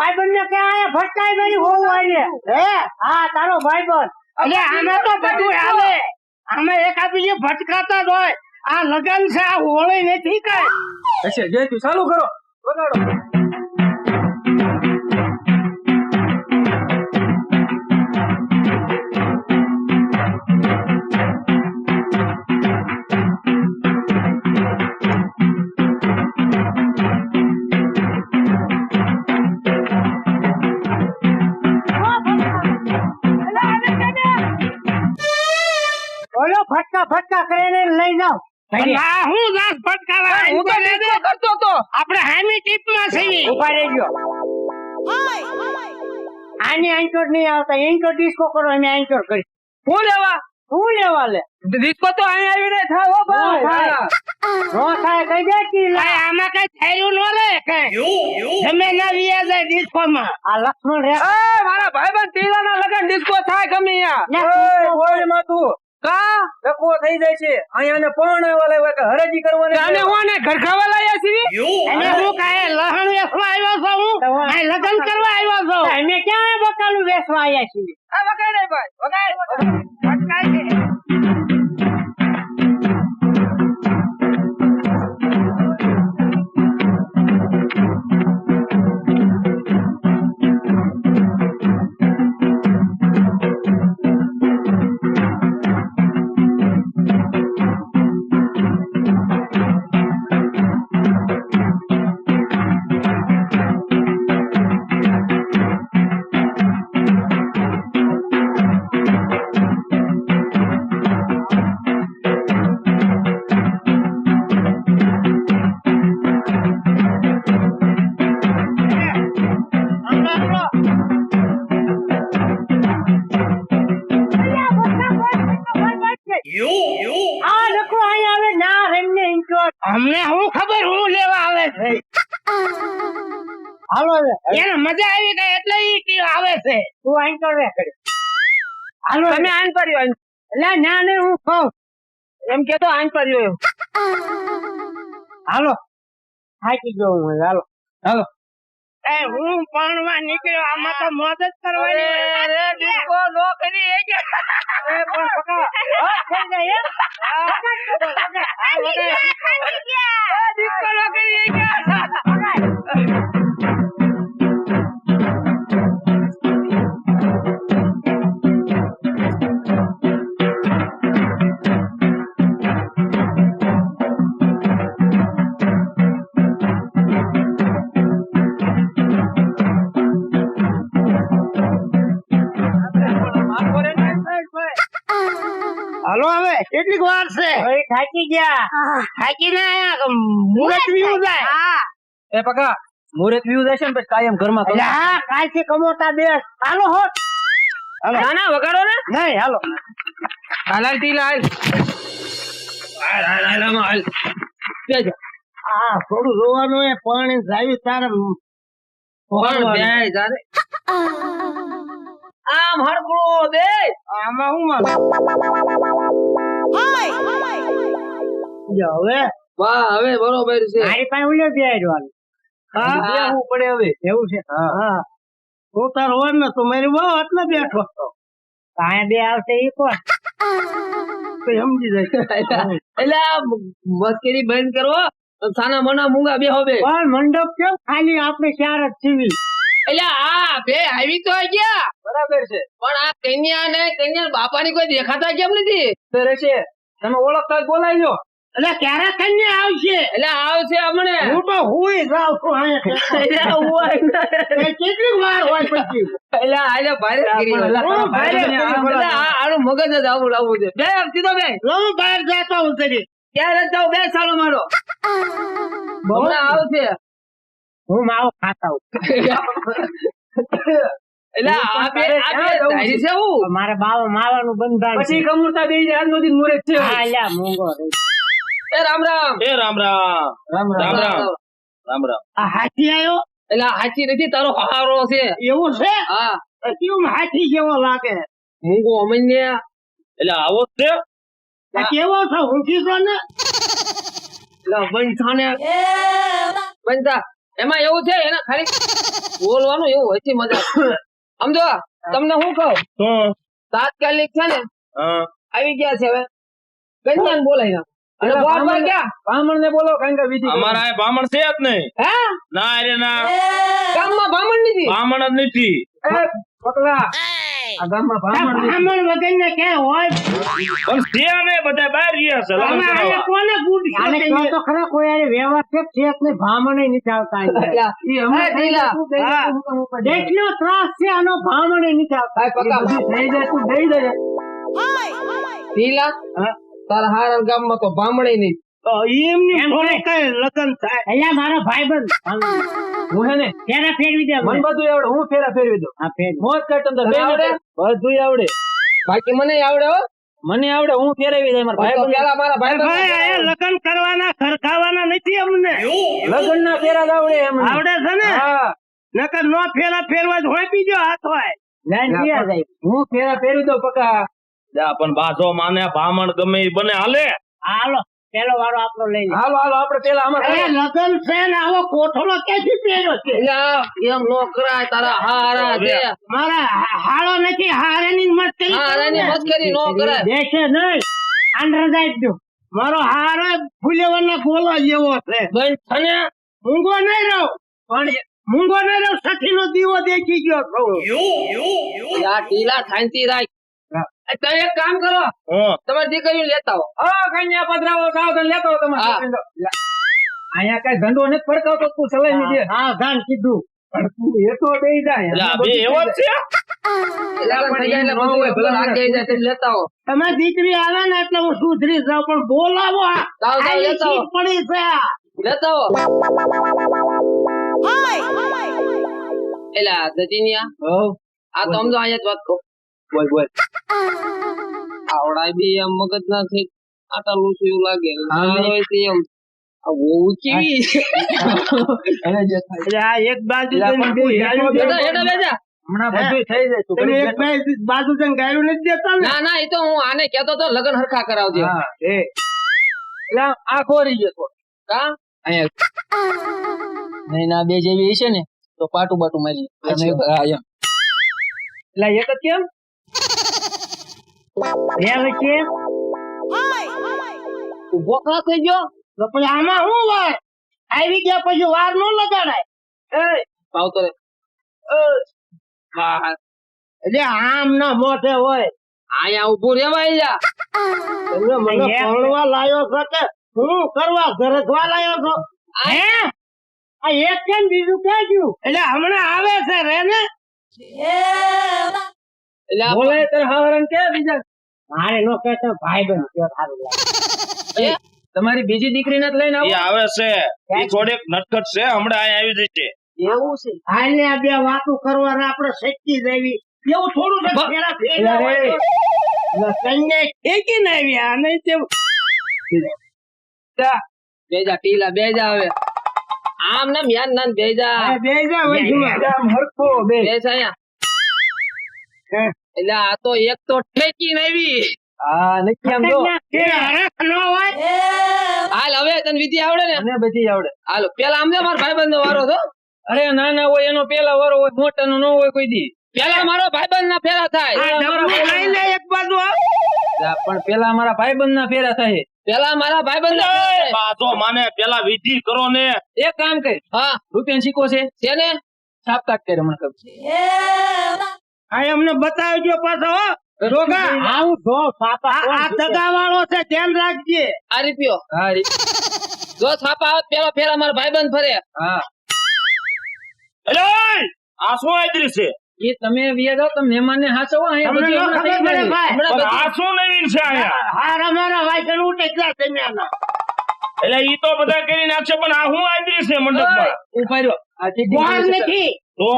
તારા ભાઈબંધ ને ક્યાં આયા ભટકાઈ ગઈ હોવું આજે હે? હા તારો ભાઈ ભાઈબંધ એટલે આમે તો બધું આવે. આમે એક બીજે ભટકાતા જ હોય. આ લગન છે આ હોળી નથી કઈ. હશે જય તું ચાલુ કરો. વગાડો કરીને લઈ જાઓ ના હું દાસ ફટકાવા હું તો લેદે કરતો તો. આપણે હામી ટીપમાં છીએ. ઊભા રહેજો. આની એન્કર નહીં આવતા એન્કર ડિસ્કો કરો અમે એન્કર કરી હું લેવા? શું લેવા લે? ડિસ્કો તો અહીં આવીને થાય હો ભાઈ. થાય. નો થાય કઈ દે કી આમાં કઈ થયેલું ન લે કઈ તમે ના વિયા જાય ડિસ્કો માં આ લક્ષ્મણ રે. એ મારા ભાઈબંધ લગન ડિસ્કો થાય ગમે ઓય તું. કા? ડકો થઈ જાય છે. અહીંયા ને પણ વાલે હોય કે હરાજી કરવાની અને કોને ઘર લાયા છીએ? અને હું કાય લહણ વેચવા આવ્યો છું? હું કાંઈ લગ્ન કરવા આવ્યો છું? અમે ક્યાં બકાલું વેચવા આવ્યા છીએ? આ વગાડે ભાઈ વગાડ ભટકાય કર. હાલો તમે આન પડ્યો આન. એટલે ના ને હું કહું. એમ કેતો આન કર્યો એમ. હાલો. થાકી ગયો હું હાલો. હાલો. એ હું ભણવા નીકળ્યો આમાં તો મોજ જ કરવાની રે દીકો નો એ કે એ પણ પકા થઈ જાય એમ? હા, હા, દીકો નો એ કે ગયા. થાકી ને આયા મુરત વીવું જાય. એ પકા મુરત વ્યુ જશે ને પછી કાયમ ઘરમાં હા કાલથી કમોતા બેસ હાલો હોટ હાલો. ના ના વગાડો ને. નહીં હાલો. હાલાલ તી લાલ. હાલ હાલ હાલ હાલ. બેજો. આ થોડું રોવાનું એ પાણી જાવી તારે. પણ બે જાને આમ હરકું બે. આમાં હું માં હવે? વાહ હવે બરોબર છે. મારી પાસે ઉલ્યો બે આડવાનું હા બેહવું પડે હવે? એવું છે? હા. તું તાર હોય ને તો મારી બહુ એટલે બેઠો કાંઈ બે આવશે એ કોણ? સમજી જાય. એટલે મસ્કરી બંધ કરો સાના મના મૂંગા બે હવે. પણ મંડપ કેમ ખાલી? આપણે ચાર જ સીવી એટલે આ બે આવી તો ગયા. બરાબર છે. પણ આ કન્યા ને કન્યા બાપાની કોઈ દેખાતા કેમ નથી? છે તમે ઓળખતા જ બોલાવી એટલે ક્યારે કન્યા આવશે? એટલે આવશે હમણે. હું તો હું જાઉં છું અહીંયા કેટલી વાર હોય પછી. એટલે આજે ભારે આનું મગજ જ આવું લાવવું છે. બે સીધો બે. હું બહાર જતો હું તરી ક્યારે જાવ બે સાલો મારો. હમણાં આવશે. હું માવો ખાતા એટલે મારે બાવા માવાનું બંધ છે. પછી કમુરતા બે આજ નો મુરે છે. હા લ્યા મૂંગો રે. એ રામ રામ. એ રામ રામ. રામ રામ. રામ રામ. રામ આ હાથી આવ્યો એટલે હાથી હાચી નથી તારો હારો છે. એવું છે? હા. કેવું હાથી જેવો લાગે? મૂંગો અમન્ય. એટલે આવો છે. કેવો છે? ઊંઘી છો ને? એટલે બંધાને બંધા એમાં એવું છે એને ખાલી બોલવાનું એવું હોય છે મજા. સમજો? તમને હું કહું? શું તાત્કાલિક છે ને હા. આવી ગયા છે હવે. કન્યાને બોલાય. અને બ્રાહ્મણ- ક્યાં? બ્રાહ્મણ ને બોલો કારણ કે વિધિ અમારા આ બામણ છે જ નહીં. હે? ના અરે ના. ગામમાં બામણ નથી? બામણ જ નથી. પકડા આ ગામમાં બ્રાહ્મણ નથી. બ્રાહ્મણ વગર ને ક્યાં હોય? પણ છે ને બધા બહાર ગયા છે. લગ્ન આને કોને પૂછ્યું આને કહો તો ખરા કોઈ આને વ્યવસ્થિત છે જ નહીં? ભામણે નથી આવતા. એ છે, ત્રાસ છે આનો બ્રાહ્મણ નથી આવતા. તું દઈ દે. તારા હારા ગામમાં તો ભામણે નહીં. એમની લગ્ન થાય. અહીંયા મારો ભાઈબંધ હું હે ને? ફેરા ફેરવી દે મન. બધું આવડે. હું ફેરા ફેરવી દઉં. હા ફેર. મોજ કરતો તને આવડે? બધું આવડે. બાકી મને આવડે હો. મને આવડે. હું ફેરવી મારા ભાઈ પેલા મારા ભાઈ ભાઈ લગ્ન કરવાના ખરખાવાના નથી અમને. લગ્ન ના ફેરા આવડે એમ આવડે છે ને? હા. નકર નો ફેરા ફેરવા જ હોય બીજો હાથ હોય. હું ફેરા ફેરવી દઉં પકા જા પણ બાજો માને ભામણ ગમે ઈ બને હાલે? હાલો પેલો વારો આપણો લઈ લે. હાલો હાલો આપણે પેલા આમાં અરે લગન છે ને આવો કોઠોલો કેથી પહેર્યો છે? આ એમ નો કરાય તારા હારા છે. મારા હાળો નથી હારાની જ મત કરી હારાની મસ્કરી નો? કરાય. દેશે નહીં. આંડર જાય દો મારો હારો ફૂલેવરના ગોલો જેવો છે. ભાઈ થને મૂંગો નહીં રહો. પણ મૂંગો નહીં રહો સખીનો દીવો દેખી ગયો છું. આ ઢીલા શાંતિ રાખ. તમે એક કામ કરો. હં. તમારી દીકરીઓ લેતા આવો. આ કન્યા પધરાવો સાવધાન લેતો તમારે. હા. અહીંયા કઈ ધંધો નથી ફરકાવતો તું સલાહની દે. હા ગાન કીધું. પણ એ તો દઈ જાય. એવો છે તમે લેતા આવો. તમારી દીકરી આવે ને એટલે હું સુધરી જાઉં પણ બોલાવો. પડી છે લેતા એલા દજીનિયા. આ તો સમજો અહીંયા જ વાત કહું. બોલ બોલ. આવડાય બી એમ મગજ ના થઈ. આટા લૂસું એવું લાગે. હોય તે એમ. એક બાજુ તું ગાળું હેઠો હેઠો, હેઠો બેજા. હમણાં બધું થઈ જાય. તું તમે ઘડીક એક બેઠો. બાજુ- બાજુ નથી દેતા ના? ના એ તો હું આને કેતો તો લગન હરખા કરાવજો. આ ખોરી ગયો ના બે જેવી હશે ને તો પાટું બાટું મારી એમ. એટલે એક જ કેમ? બે વચ્ચે ઊભો કા થઈ ગયો તો પછી આમાં શું હોય? આવી ગયા પછી વાર ન લગાડાય. એ રે એટલે આમ ના મોઢે હોય. અહીંયા ઉભું રેવાય જા તમે મને ભણવા લાયો છો કે હું કરવા ગરજવા લાયો છો? હે? આ એક કેમ બીજું ક્યાં ગયું? એટલે હમણાં આવે છે રે ને? એટલે બોલે તારે હવરણ કે બીજા? મારે નો કે ભાઈ બન સારું લાગે. તમારી બીજી દીકરીને જ લઈને એ આવે છે. એ થોડીક નટખટ છે. હમણાં અહીંયા આવી જશે. એવું છે. હાલે આ બે વાતો કરવાના આપણે શક્તિ દેવી એવું થોડું છે ફેરા ફેરા હોય. તો. એટલે કન્યા ઠેકીને આવ્યા અને તે જા. બેજા પીલા બેજા હવે. આમ નામ યાન ના બેજા. બેજા હોય જા વચમાં. આમ હરખો બે. બેસ અહીંયા. હે. એટલે આ તો એક તો ઠેકી આવી. હા નક્કી આમ જો. ન હોય. હાલ હવે તને વિધિ આવડે ને? મને બધી આવડે. હાલ પેલા આમ મારા ભાઈબંધ નો વારો છો અરે ના હોય એનો પેલા વારો હોય મોટાનો ન હોય કોઈ દી. પેલા મારો ભાઈબંધ ના ફેરા થાય. ડબ્બુ લઈ લે એક બાજુ પણ પેલા મારા ભાઈબંધ ના ફેરા થાય. પેલા મારા ભાઈબંધ ના બાજો માને પેલા વિધિ કરો ને. એક કામ કર. હા. રૂપિયા શીખો છે. છે ને છાપ કાટ કરે મને કહું આ એમને બતાવજો પાછો હો. આવું જો પાપા આ દગાવાળો છે ધ્યાન રાખજે. આ રૂપિયો હા જો છાપા આવત પેલા ફેરા મારા ભાઈબંધ ફરે. હા. અરે આ શું આદરી છે? એ તમે વ્યા જાઓ તમે મહેમાન ને હાચવો અહીંયા તમને બધું ન હમણાં થઈ જાય. ખબર પડે ભાઈ. આ શું નવીન છે અહીંયા? હારા મારા વાયકણ ઉઠે ગયા જમ્યાના એટલે ઈ તો બધા કરી નાખશે પણ આ શું આદરી છે મંડપમાં? ઊભા રહ્યો. આ. નથી. તો?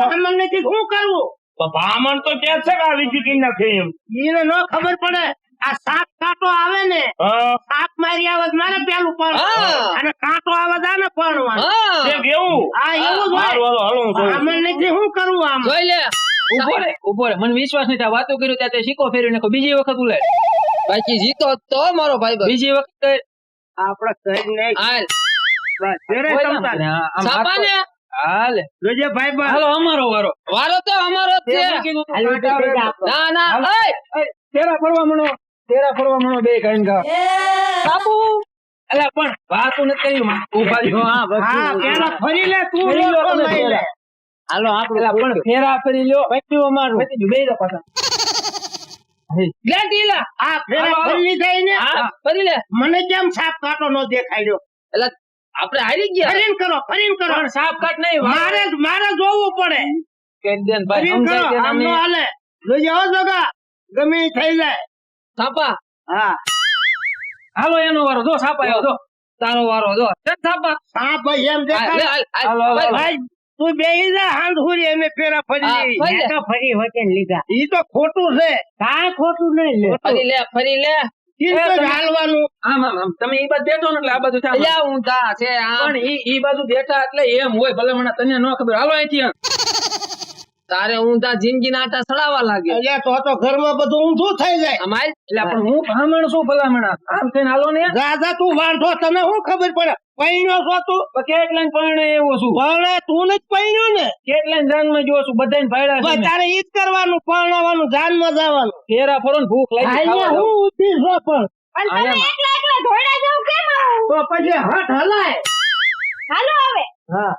શું કરવું? બ્રાહ્મણ તો કે છે કે આવી ચૂકી નથી એમ. એને ન ખબર પડે. આ સાત કાંટો આવે ને હા. સાપ મારી આવત મારે પેલું પણ. અને કાંટો આવે તો આને પડવાનું હા. હા એવું જ હોય. બ્રાહ્મણ નથી શું કરવું આમ. જોઈ લે. ઊભો રે. ઊભો રે. મને વિશ્વાસ નથી. આ વાતો કર્યું ત્યાં તે સિક્કો ફેરવી નાખો બીજી વખત ઉલે. બાકી જીતો તો મારો ભાઈ બીજી વખત આપડે કઈ નહીં હાલ જરે કોઈ ના હાલે. જોજે ભાઈ બા હાલો અમારો વારો. વારો તો અમારો છે. શું કીધું તું? હાલો, તો થઈ જા આપણો. ના ના એ, તેરા ફરવા મણો તેરા ફરવા મણો બે કહીને ગા બાપુ અલા પણ વાતું નથી કર્યું માં. ઊભા રહ્યો હા બસ હા પેલા ફરી લે તું ફરી લો લોકો તમે લઈ લે. હાલો અલા પણ ફેરા ફરી લ્યો. પછી અમારું? પછી જો બેહી રહો પાછા. લે ઢીલા. આ ફેરા હાલો, હાલો. ફરી જાય ને હા ફરી લે. મને કેમ સાપ કાટો નો દેખાડ્યો એટલે આપણે હારી ગયા. ફરીન કરો ફરીન કરો. પણ સાપ કાટ નહીં મારે મારે જોવું પડે. કેદન ભાઈ સમજાય કે આમ નો હાલે. જોજે જાવ જોગા. ગમે થઈ જાય. સાપા. હા. હાલો એનો વારો. જો સાપ આવ્યો જો. તારો વારો જો. સાપ. ભાઈ એમ હાલ, હાલો. ભાઈ. તું બે જા હાંડ હુરી અમે ફેરા ફરી ફરી લે. ફરી વચન લીધા. ઈ તો ખોટું છે. કાંઈ ખોટું નહીં લે. ફરી લે ફરી લે. તમે- ઈ બાજુ બેઠો ને એટલે આ બાજુ ઊંધા છે પણ ઈ બાજુ બેઠા એટલે એમ હોય ભલે મને તને ન ખબર. હાલો અહીંથી. તારે ઊંધા જિંદગી ના આટા સડાવા લાગે. અલ્યા તો તો ઘરમાં બધું ઊંધું થઈ જાય. અમાર? એટલે પણ હું બ્રાહ્મણ છું ભલામણ. આમ થઈને હાલો ને. રાજા તું વાંધો તને શું ખબર પડે? પૈણો છો તું? કેટલા પરણે એવો છું? પરણે તું જ પૈણો ને. કેટલા જાનમાં જો છું? બધાને ભાડ્યા છે બસ મેં. તારે ઈ જ કરવાનું પરણાવાનું જાનમાં જવાનું. ફેરા ફરો ને ભૂખ લાગી. હું ઉઠી છો પણ. આયા એકલા એકલા ઘોડા જેવું કેમ તો પછી હટ હલાય. હાલો હવે. હા.